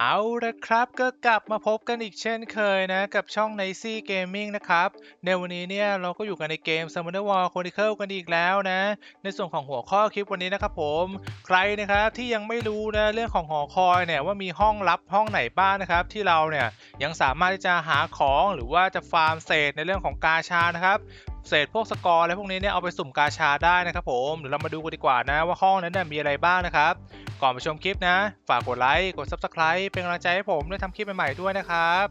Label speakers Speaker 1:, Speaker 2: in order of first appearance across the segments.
Speaker 1: เอาละครับก็กลับมาพบกันอีกเช่นเคยนะ กับช่อง n i c y Gaming นะครับ ในวันนี้เนี่ยเราก็อยู่กันในเกม Summoner War Chronicle กันอีกแล้วนะ ในส่วนของหัวข้อคลิปวันนี้นะครับผม ใครนะครับที่ยังไม่รู้นะเรื่องของหอคอยเนี่ยว่ามีห้องลับห้องไหนบ้างนะครับ ที่เราเนี่ยยังสามารถที่จะหาของหรือว่าจะฟาร์มเศษในเรื่องของกาชานะครับ เศษพวกสกอร์อะไรพวกนี้เนี่ยเอาไปสุ่มกาชาได้นะครับผมเดี๋ยวเรามาดูกันดีกว่านะว่าห้องนั้นเนี่ยมีอะไรบ้างนะครับ ก่อนไปชมคลิปนะ ฝากกดไลค์กด Subscribe เป็นกำลังใจให้ผมได้ทำคลิปใหม่ๆด้วยนะครับ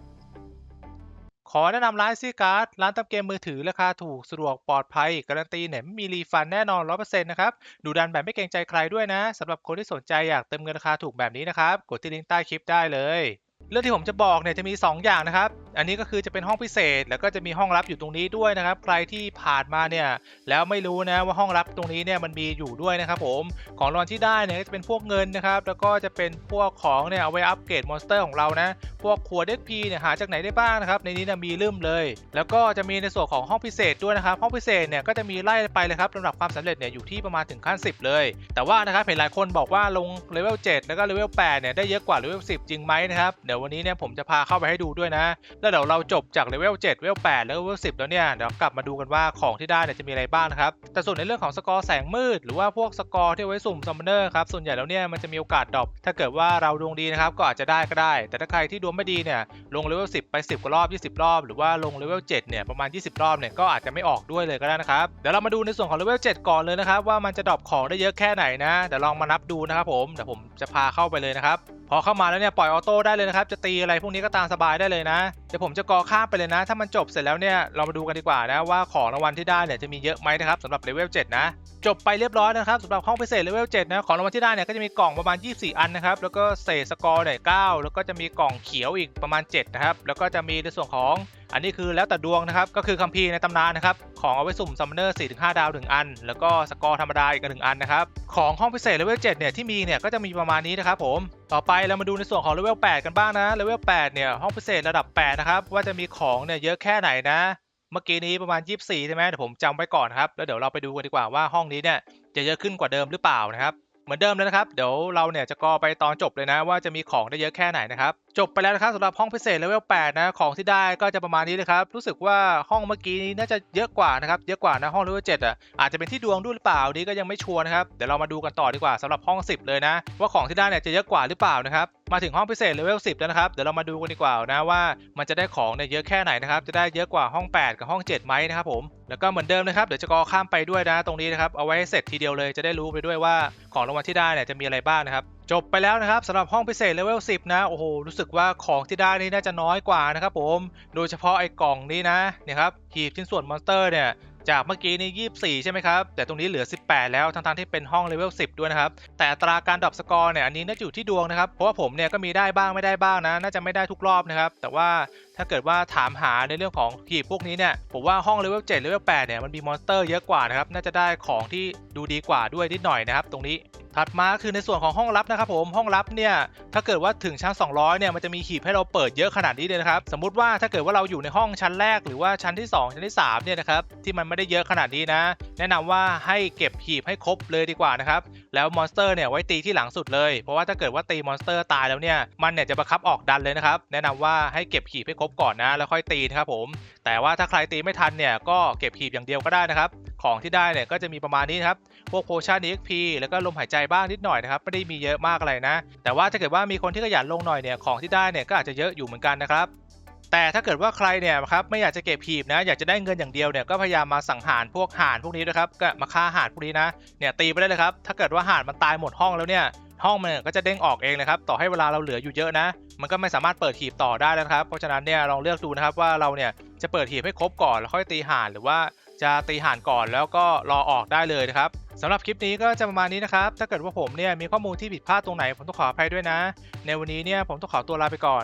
Speaker 1: ขอแนะนำร้านซีการ์ดร้านทำเกมมือถือราคาถูกสะดวกปลอดภัย การันตีเนี่ยไม่มีรีฟันแน่นอน 100%นะครับ ดูดันแบบไม่เกรงใจใครด้วยนะสำหรับคนที่สนใจอยากเติมเงินราคาถูกแบบนี้นะครับ กดที่ลิงก์ใต้คลิปได้เลย เรื่องที่ผมจะบอกเนี่ยจะมี 2 อย่างนะครับ อันนี้ก็คือจะเป็นห้องพิเศษ แล้วก็จะมีห้องลับอยู่ตรงนี้ด้วยนะครับ ใครที่ผ่านมาเนี่ยแล้วไม่รู้นะว่าห้องลับตรงนี้เนี่ยมันมีอยู่ด้วยนะครับผมของรางวัลที่ได้เนี่ยก็จะเป็นพวกเงินนะครับ แล้วก็จะเป็นพวกของเนี่ยเอาไว้อัปเกรดมอนสเตอร์ของเรานะ พวกขวดเด็กพีเนี่ยหาจากไหนได้บ้างนะครับในนี้นี่ยมีลืมเลย แล้วก็จะมีในส่วนของห้องพิเศษด้วยนะครับห้องพิเศษเนี่ยก็จะมีไล่ไปเลยครับลำดับความสำเร็จเนี่ยอยู่ที่ประมาณถึงขั้น 10 เลย แต่ว่านะครับเห็นหลายคนบอกว่าลงเลเวล7แล้วก็เลเวล8เนี่ยได้เยอะกว่าเลเวล10 จริงไหมนะครับเดี๋ยววันนี้เนี่ยผมจะพาเข้าไปให้ดูด้วยนะแล้วเดี๋ยวเราจบจากเลเวล7เลเวล8แล้วเลเวล10 แล้วเนี่ย เดี๋ยวกลับมาดูกันว่าของที่ได้เนี่ยจะมีอะไรบ้างนะครับ แต่ส่วนในเรื่องของสกอร์แสงมืด หรือว่าพวกสกอร์ที่ไว้สุ่มซัมมอนเนอร์ครับ ส่วนใหญ่แล้วเนี่ยมันจะมีโอกาสดรอป ถ้าเกิดว่าเราดวงดีนะครับ ก็อาจจะได้ก็ได้ แต่ถ้าใครที่ดวงไม่ดีเนี่ย ลงเลเวล10 ไป 10กว่ารอบ 20 รอบ หรือว่าลงเลเวล7เนี่ย ประมาณ 20 รอบเนี่ย ก็อาจจะไม่ออกด้วยเลยก็ได้นะครับ เดี๋ยวเรามาดูในส่วนของเลเวล7ก่อนเลยนะครับว่ามันจะดรอปของได้เยอะแค่ไหนนะเดี๋ยวลองมานับดูนะครับผมเดี๋ยวผมจะพาเข้าไปเลยนะครับ อเข้ามาแล้วเนี่ยปล่อยออโต้ได้เลยนะครับ จะตีอะไรพวกนี้ก็ตามสบายได้เลยนะ เดี๋ยวผมจะกอข้ามไปเลยนะ ถ้ามันจบเสร็จแล้วเนี่ยเรามาดูกันดีกว่านะว่าของรางวัลที่ได้เนี่ยจะมีเยอะไหมนะครับสำหรับเลเวล7นะ จบไปเรียบร้อยนะครับสำหรับห้องพิเศษเลเวล7นะของรางวัลที่ได้เนี่ยก็จะมีกล่องประมาณ 24 อันนะครับแล้วก็เศษสกอร์เนี่ย9แล้วก็จะมีกล่องเขียวอีกประมาณ7นะครับแล้วก็จะมีในส่วนของ อันนี้คือแล้วแต่ดวงนะครับ ก็คือคัมภีร์ในตำนานนะครับ ของเอาไว้สุ่มซัมมอนเนอร์4-5ดาว1อัน แล้วก็สกอร์ธรรมดาอีกหนึ่งอันนะครับ ของห้องพิเศษเลเวล7เนี่ยที่มีเนี่ยก็จะมีประมาณนี้นะครับผม ต่อไปเรามาดูในส่วนของเลเวล8กันบ้างนะเลเวล8เนี่ยห้องพิเศษระดับ8นะครับว่าจะมีของเนี่ยเยอะแค่ไหนนะ เมื่อกี้นี้ประมาณ 24 ใช่ไหมเดี๋ยวผมจำไว้ก่อนครับแล้วเดี๋ยวเราไปดูกันดีกว่าว่าห้องนี้เนี่ยจะเยอะขึ้นกว่าเดิมหรือเปล่านะครับเหมือนเดิมเลยนะครับ เดี๋ยวเราเนี่ยจะกอไปตอนจบเลยนะ ว่าจะมีของได้เยอะแค่ไหนนะครับ จบไปแล้วนะครับสำหรับห้องพิเศษเลเวล8นะของที่ได้ก็จะประมาณนี้เลยครับรู้สึกว่าห้องเมื่อกี้นี้น่าจะเยอะกว่านะครับเยอะกว่านะห้องเลเวล7อะอาจจะเป็นที่ดวงด้วยหรือเปล่านี่ก็ยังไม่ชัวร์นะครับเดี๋ยวเรามาดูกันต่อดีกว่าสำหรับห้อง 10 เลยนะ ว่าของที่ได้เนี่ยจะเยอะกว่าหรือเปล่านะครับมาถึงห้องพิเศษเลเวล10แล้วนะครับเดี๋ยวเรามาดูกันดีกว่านะว่ามันจะได้ของเนี่ยเยอะแค่ไหนนะครับจะได้เยอะกว่าห้อง 8 กับห้อง 7ไหมนะครับผมแล้วก็เหมือนเดิมนะครับเดี๋ยวจะกอข้ามไปด้วยนะ ตรงนี้นะครับเอาไว้ให้เสร็จทีเดียวเลยจะได้รู้ไปด้วยว่าของรางวัลที่ได้เนี่ยจะมีอะไรบ้างนะครับจบไปแล้วนะครับสำหรับห้องพิเศษเลเวล10 นะ โอ้โห รู้สึกว่าของที่ได้นี่น่าจะน้อยกว่านะครับผม โดยเฉพาะไอ้กล่องนี้นะเนี่ยครับหีบชิ้นส่วนมอนสเตอร์เนี่ยจากเมื่อกี้นี่ 24 ใช่ไหมครับ แต่ตรงนี้เหลือ 18 แล้วทั้งๆที่เป็นห้องเลเวล 10 ด้วยนะครับ แต่อัตราการดรอปสกอร์เนี่ย อันนี้น่าจะอยู่ที่ดวงนะครับ เพราะว่าผมเนี่ยก็มีได้บ้างไม่ได้บ้างนะ น่าจะไม่ได้ทุกรอบนะครับ แต่ว่าถ้าเกิดว่าถามหาในเรื่องของหีบพวกนี้เนี่ย ผมว่าห้องเลเวล 7 เลเวล 8 เนี่ย มันมีมอนสเตอร์เยอะกว่านะครับ น่าจะได้ของที่ดูดีกว่าด้วยนิดหน่อยนะครับ ตรงนี้ ถัดมาคือในส่วนของห้องลับนะครับผมห้องลับเนี่ยถ้าเกิดว่าถึงชั้น 200เนี่ยมันจะมีขีบให้เราเปิดเยอะขนาดนี้เลยนะครับสมมุติว่าถ้าเกิดว่าเราอยู่ในห้องชั้นแรกหรือว่าชั้นที่ 2 ชั้นที่3เนี่ยนะครับที่มันไม่ได้เยอะขนาดนี้นะ แนะนำว่าให้เก็บขีบให้ครบเลยดีกว่านะครับ แล้วมอนสเตอร์เนี่ยไว้ตีที่หลังสุดเลย เพราะว่าถ้าเกิดว่าตีมอนสเตอร์ตายแล้วเนี่ยมันเนี่ยจะบังคับออกดันเลยนะครับแนะนำว่าให้เก็บหีบให้ครบก่อนนะแล้วค่อยตีนะครับผม แต่ว่าถ้าใครตีไม่ทันเนี่ยก็เก็บหีบอย่างเดียวก็ได้นะครับของที่ได้เนี่ยก็จะมีประมาณนี้นครับพวกโพชั่น EXP แล้วก็ลมหายใจบ้างนิดหน่อยนะครับไม่ได้มีเยอะมากอะไรนะ แต่ว่าถ้าเกิดว่ามีคนที่ขยันลงหน่อยเนี่ยของที่ได้เนี่ยก็อาจจะเยอะอยู่เหมือนกันนะครับ แต่ถ้าเกิดว่าใครเนี่ยครับไม่อยากจะเก็บหีบนะ อยากจะได้เงินอย่างเดียวเนี่ยก็พยายามมาสังหารพวกห่านพวกนี้ด้วยครับก็มาฆ่าห่านพวกนี้นะเนี่ยตีไปได้เลยครับถ้าเกิดว่าห่านมันตายหมดห้องแล้วเนี่ยห้องมันก็จะเด้งออกเองนะครับต่อให้เวลาเราเหลืออยู่เยอะนะ มันก็ไม่สามารถเปิดหีบต่อได้นะครับ เพราะฉะนั้นเนี่ยลองเลือกดูนะครับว่าเราเนี่ยจะเปิดหีบให้ครบก่อนแล้วค่อยตีห่านหรือว่าจะตีห่านก่อนแล้วก็รอออกได้เลยนะครับสำหรับคลิปนี้ก็จะประมาณนี้นะครับ ถ้าเกิดว่าผมเนี่ยมีข้อมูลที่ผิดพลาดตรงไหนผมต้องขออภัยด้วยนะ ในวันนี้เนี่ยผมต้องขอตัวลาไปก่อน